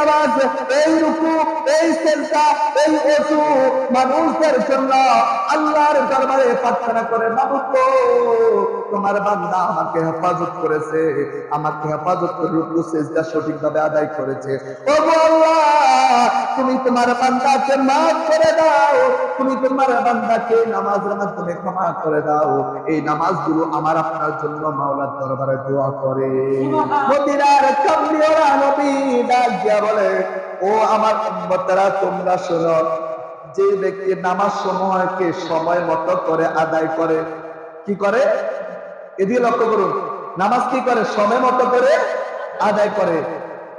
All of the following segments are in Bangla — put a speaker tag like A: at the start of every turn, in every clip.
A: নামাজ এই রুকু এই সেজদা এই ওযু মানুষদের জন্য আল্লাহর দরবারে প্রার্থনা করে মাবুদ তোমার বান্দা আমাকে হেফাজত করেছে আমাকে হেফাজত করে রুকু সেজদা সঠিকভাবে আদায় করেছে। ও আল্লাহ তুমি তোমার বান্দাকে মাফ করে দাও তুমি তোমার বান্দাকে নামাজের মাধ্যমে ক্ষমা করে দাও। এই নামাজগুলো আমার আপনার জন্য মাওলার দরবারে দোয়া করে। মদিনার কামলিওরা নবী দিয়া বলে, ও আমার উম্মতেরা, তোমরা শোনো যে ব্যক্তি নামাজ সমূহকে সময় মতো করে আদায় করে, কি করে? এদিকে লক্ষ্য করুন, নামাজ কি করে? সময় মতো করে আদায় করে।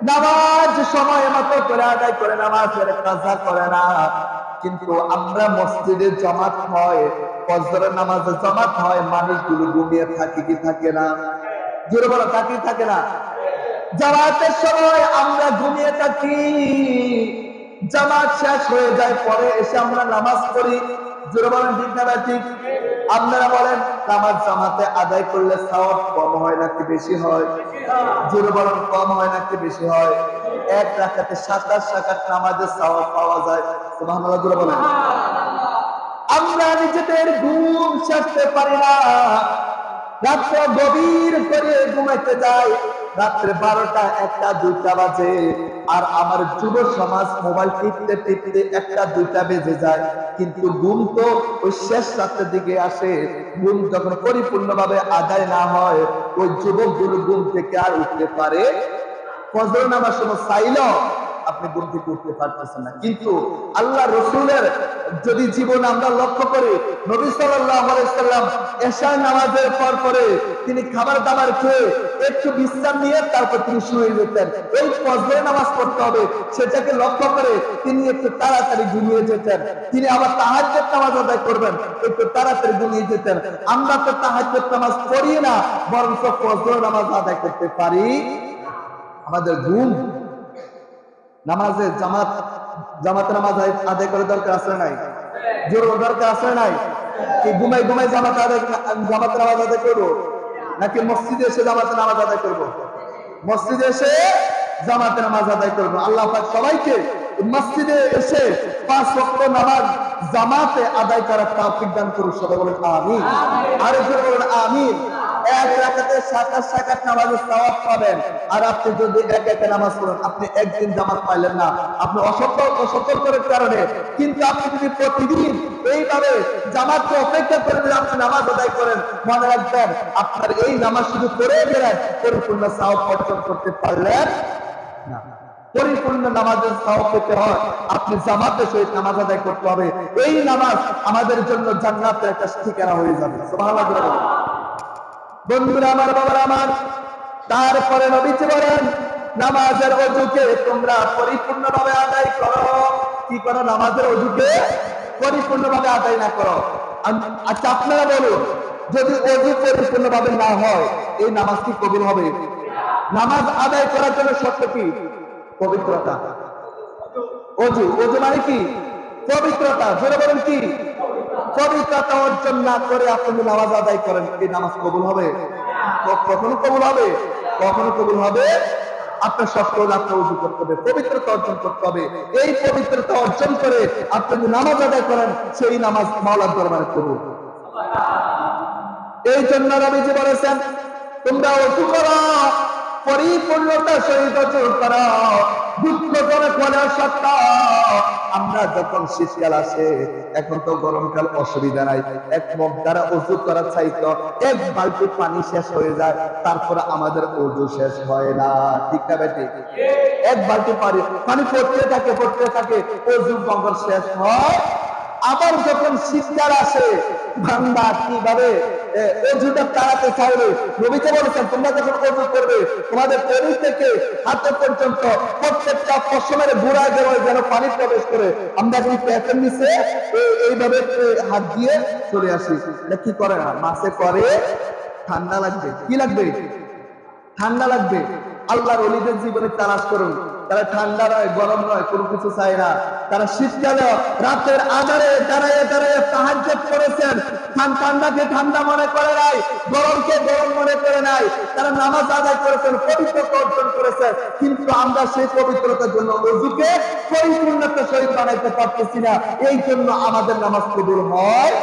A: নামাজ সময় মতো করে আদায় করে, নামাজের কাজা করে না। কিন্তু আমরা মসজিদে জমাত হয়, ফজরের নামাজে জমাত হয়, মানুষগুলো ঘুমিয়ে থাকে কি থাকে না? জোরে বলো, থাকে থাকে না? জামাতের সময় থাকি জামাত শেষ হয়ে যায়, পরে এসে আমরা নামাজ পড়ি। জোরে বলেন ঠিক না ঠিক? আপনারা বলেন, নামাজ জামাতে আদায় করলে সওয়াব কম হয় নাকি বেশি হয়? জোরে বলেন, কম হয় নাকি বেশি হয়? এক রাখাতে সাতাশ রাখাত নামাজের সওয়াব পাওয়া যায়। সুবহানাল্লাহ, জোরে বলেন। আমরা নিজেদের ঘুম সারতে পারি না। রাত্র গভীর করে ঘুমাইতে যাই। রাত্রে বারোটা, একটা, দুইটা বাজে। আর আমার যুব সমাজ মোবাইল টিপতে টিপতে একটা, দুইটা বেজে যায়। কিন্তু ঘুম তো ওই শেষ রাত্রের দিকে আসে। ঘুম যখন পরিপূর্ণভাবে আদায় না হয়, ওই যুবকগুলো ঘুম থেকে আর উঠতে পারে ফজর নামার সময় চাইলেও আপনি থেকে উঠতে পারতেছেন না। কিন্তু আল্লাহ রসুলের যদি জীবন আমরা লক্ষ্য করি, নবী সাল্লাম এশা নামাজের পর পরে তিনি খাবার দাবার খেয়ে একটু বিশ্রাম নিয়ে তারপর তিনি শুয়ে যেতেন। এই ফজরের নামাজ পড়তে হবে, সেটাকে লক্ষ্য করে তিনি একটু তাড়াতাড়ি ঘুমিয়ে যেতেন। তিনি আবার তাহাজ্জুদ নামাজ আদায় করবেন, একটু তাড়াতাড়ি ঘুমিয়ে যেতেন। আমরা তো তাহাজ্জুদ নামাজ পড়ি না বরং ফজর নামাজ আদায় করতে পারি। আমাদের ঘুম নামাজে জামাত, জামাতে নামাজ আদায় করে দরকার আছে নাই? জোর দরকার আছে নাই? কি ঘুমাই ঘুমাই জামাত আদায় জামাতে নামাজ আদায় করব? নাকি মসজিদে এসে জামাতে নামাজ আদায় করব? মসজিদে এসে জামাতে নামাজ আদায় করব? আল্লাহ পাক সবাইকে মসজিদে এসে পাঁচ ওয়াক্ত নামাজ জামাতে আদায় করার তৌফিক দান করুন, সবাই বলেন আমিন। আর জোরে বলেন আমিন। এক রাকাতে সাতাশ পাবেন। আর আপনি যদি এক একে নামাজ পড়েন, আপনি একদিন পাইলেন না। আপনি অসতর্ক কারণে। কিন্তু আপনি যদি প্রতিদিন এইভাবে জামাতকে অপেক্ষা করে যদি আপনি নামাজ আদায় করেন, মনে রাখবেন আপনার এই নামাজ শুধু করে পরিপূর্ণ সওয়াব অর্জন করতে পারলেন পরিপূর্ণ নামাজের সওয়াব পেতে হয়। আপনি জামাতের সহিত নামাজ আদায় করতে হবে। এই নামাজ আমাদের জন্য জান্নাতের একটা ঠিকানা হয়ে যাবে। বন্ধুরা, আমার বাবার আমার, তারপরে নবীজি বলেন, নামাজের অজুকে তোমরা পরিপূর্ণভাবে আদায় করো। কি করো? নামাজের অজুকে পরিপূর্ণভাবে আদায় না করো। আচ্ছা আপনারা বলুন, যদি অজু পরিপূর্ণভাবে না হয়, এই নামাজ কি কবুল হবে? নামাজ আদায় করার জন্য শর্ত কি? পবিত্রতা। অজু অজু মানে কি? পবিত্রতা, জোরে বলেন কি? পবিত্রতা অর্জন না করে আপনি নামাজ আদায় করেন এই নামাজ কবুল হবে? কখনো কবুল হবে? কখনো কবুল হবে? আপনার হলে আপনার উজু করতে হবে, পবিত্রতা অর্জন করতে হবে। এই পবিত্রতা অর্জন করে আপনি যদি নামাজ আদায় করেন, সেই নামাজ মাওলার দরবারে কবুল। এই জন্য রবিজি বলেছেন, তোমরা অজু করো, পরিপূর্ণতা সহিত অজু করো। করে হলেও সত্য আমরা যখন শীতকাল আসে, এখন তো গরমকাল, অসুবিধা নাই। এক মগ দ্বারা অজু করা চাইতো, এক বালতি পানি শেষ হয়ে যায়, তারপরে আমাদের অজু শেষ হয় না। ঠিক না বেটি? এক বালতি পানি পানি পড়তে থাকে পড়তে থাকে, অজু বঙ্গ শেষ হয় আবার যখন শীতকাল আসে, বান্দা কীভাবে তোমরা তোমাদের থেকে পর্যন্ত যেন করে। আমরা নিচে এইভাবে হাত দিয়ে চলে আসি? কি করে না? মাসে করে ঠান্ডা লাগবে। কি লাগবে? ঠান্ডা লাগবে। আল্লাহর অলিদের জীবনে তালাশ করুন। তারা ঠান্ডা নয়, গরম নয়, কোনো কিছু চায় না। তারা শীতকালে রাতের আধারে দাঁড়ায় দাঁড়ায় তাহাজ্জুদ করেছেন। ঠান্ডাকে ঠান্ডা মনে করে নাই, গরমকে গরম মনে করে নাই। তারা নামাজ আদায় করেছেন, পবিত্রতা অর্জন করেছেন। কিন্তু আমরা সেই পবিত্রতার জন্য অজুকে পরিপূর্ণতা বানাইতে পারতেছি না। এই জন্য আমাদের নামাজ কবুল হয়?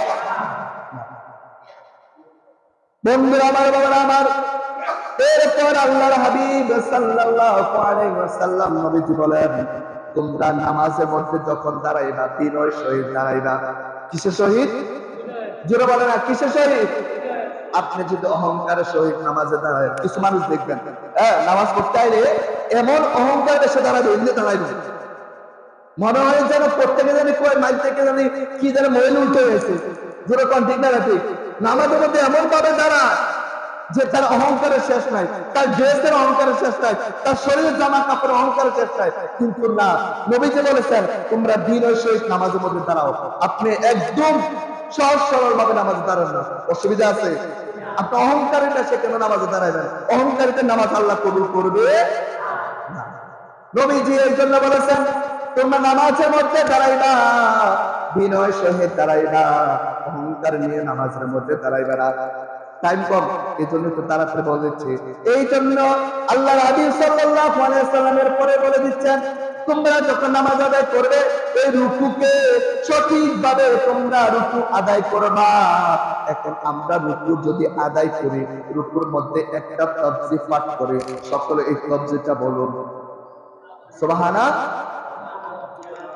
A: বন্ধুরা, আমার বাবারা, আমার এরপর আল্লাহর হাবিব সাল্লাল্লাহু আলাইহি ওয়াসাল্লাম নবীজি বলেন, তোমরা নামাজের মধ্যে যখন দাঁড়াইবা বিনয় দাঁড়াইবা। কিসের জোরে বলে না কিসের আপনি যদি অহংকারের সহিত নামাজে দাঁড়ায়, কিছু মানুষ দেখবেন হ্যাঁ নামাজ পড়তে আইলে এমন অহংকার এসে দাঁড়াবে, এমনি দাঁড়াইবে। মনে হয় যেন প্রত্যেকে জানি কয় মাইল থেকে জানি কি যেন মহিল উল্টে হয়েছে জোরে কোন, ঠিক না, ঠিক? নামাজের মধ্যে এমন ভাবে দাঁড়ায় যে তার অহংকারের শেষ নাই, তার ড্রেসের অহংকারের শেষ নাই, তার শরীরের জামা কাপড়ের অহংকারের শেষ নাই। কিন্তু না, নবীজি বলেছেন, তোমরা বিনয় সহিত নামাজের মধ্যে দাঁড়াও। আপনি একদম সহজ সরল ভাবে নামাজে দাঁড়ান না। অসুবিধা আছে? আপনি অহংকারীটা সে কেন নামাজে দাঁড়াবেন অহংকারীদের নামাজ আল্লাহ কবুল করবে নবীজি এই জন্য বলেছেন, তোমরা নামাজের মধ্যে দাঁড়াইবা বিনয় সহিত দাঁড়াইবা অহংকার নিয়ে নামাজের মধ্যে দাঁড়াইবা না। টাইম কম এই জন্য তো তাড়াতাড়ি বলে দিচ্ছে। এই জন্য আল্লাহ হাবিব সাল্লাল্লাহু সাল্লামের পরে বলে দিচ্ছেন, তোমরা যখন নামাজ আদায় করবে, এই রুকুকে সঠিকভাবে তোমরা রুকু আদায় করবা। এখন আমরা রুকু যদি আদায় করি, রুকুর মধ্যে একটা তবজি পাঠ করে সকলে এই তবজিটা বলুন। সুবহানা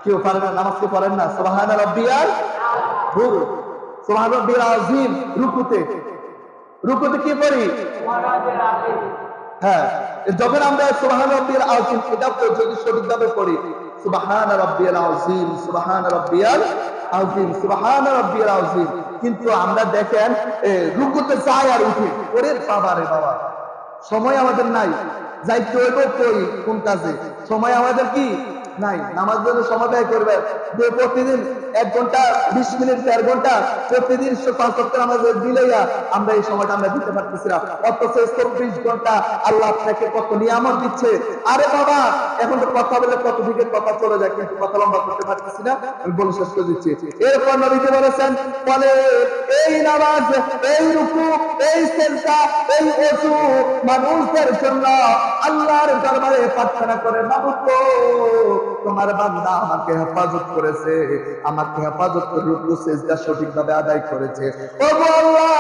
A: কেউ পারে না, নামাজ কেউ পড়েন না? সুবহানা রাব্বিয়াল রুকু সুবহান রাব্বিয়াল আযীম রুকুতে। রুকুতে কি পড়ি? হ্যাঁ যখন আমরা সুবহান রাব্বিয়াল আযীম, এটা যদি সঠিকভাবে পড়ি। সুবহান রাব্বিয়াল আযীম সুবহান রাব্বিয়াল আযীম সুবহান রাব্বিয়াল আযীম। কিন্তু আমরা দেখেন রুকুতে যাই আর উঠি। ওরে বাবা রে বাবা, সময় আমাদের নাই। যাইতে হইব কই? কোন কাজে? সময় আমাদের কি? নাই। নামাজ জন্য সময় ব্যয় করবে। যে প্রতিদিন এক ঘণ্টা বিশ মিনিট, দেড় ঘণ্টা প্রতিদিন পাঁচ সপ্তাহ আমাদের দিলেইয়া আমরা এই সময়টা আমরা দিতে পারতেছি না। অথচ চব্বিশ ঘণ্টা আল্লাহ আপনাকে কত নিয়ামত দিচ্ছে। আরে বাবা, এখন তো কথা বলে কত দিকে কথা চলে যায়, কিন্তু কথা লম্বা করতে পারতেছি না। আমি বলে শেষ করে দিচ্ছি। এরপর নবীজি বলেছেন, বলে, এই নামাজ, এই রুকু, এই সেলটা এই অজু মানুষদের জন্য আল্লাহর দরবারে প্রার্থনা করে মাবুদ তোমার বান্দা আমাকে হেফাজত করেছে, আমাকে হেফাজত করে রুকু, সেজদা সঠিকভাবে আদায় করেছে। ও আল্লাহ,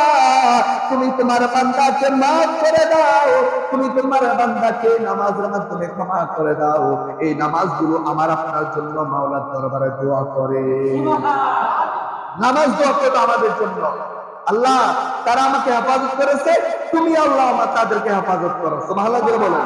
A: তুমি তোমার বান্দাকে মাফ করে দাও, তুমি তোমার বান্দাকে নামাজের মাধ্যমে ক্ষমা করে দাও। এই নামাজগুলো আমার আপনার জন্য মাওলার দরবারে দোয়া করে। নামাজ দোয়া করবে আমাদের জন্য। আল্লাহ, তারা আমাকে হেফাজত করেছে, তুমি আল্লাহ আমার তাদেরকে হেফাজত করো। সুবহানাল্লাহ বলো।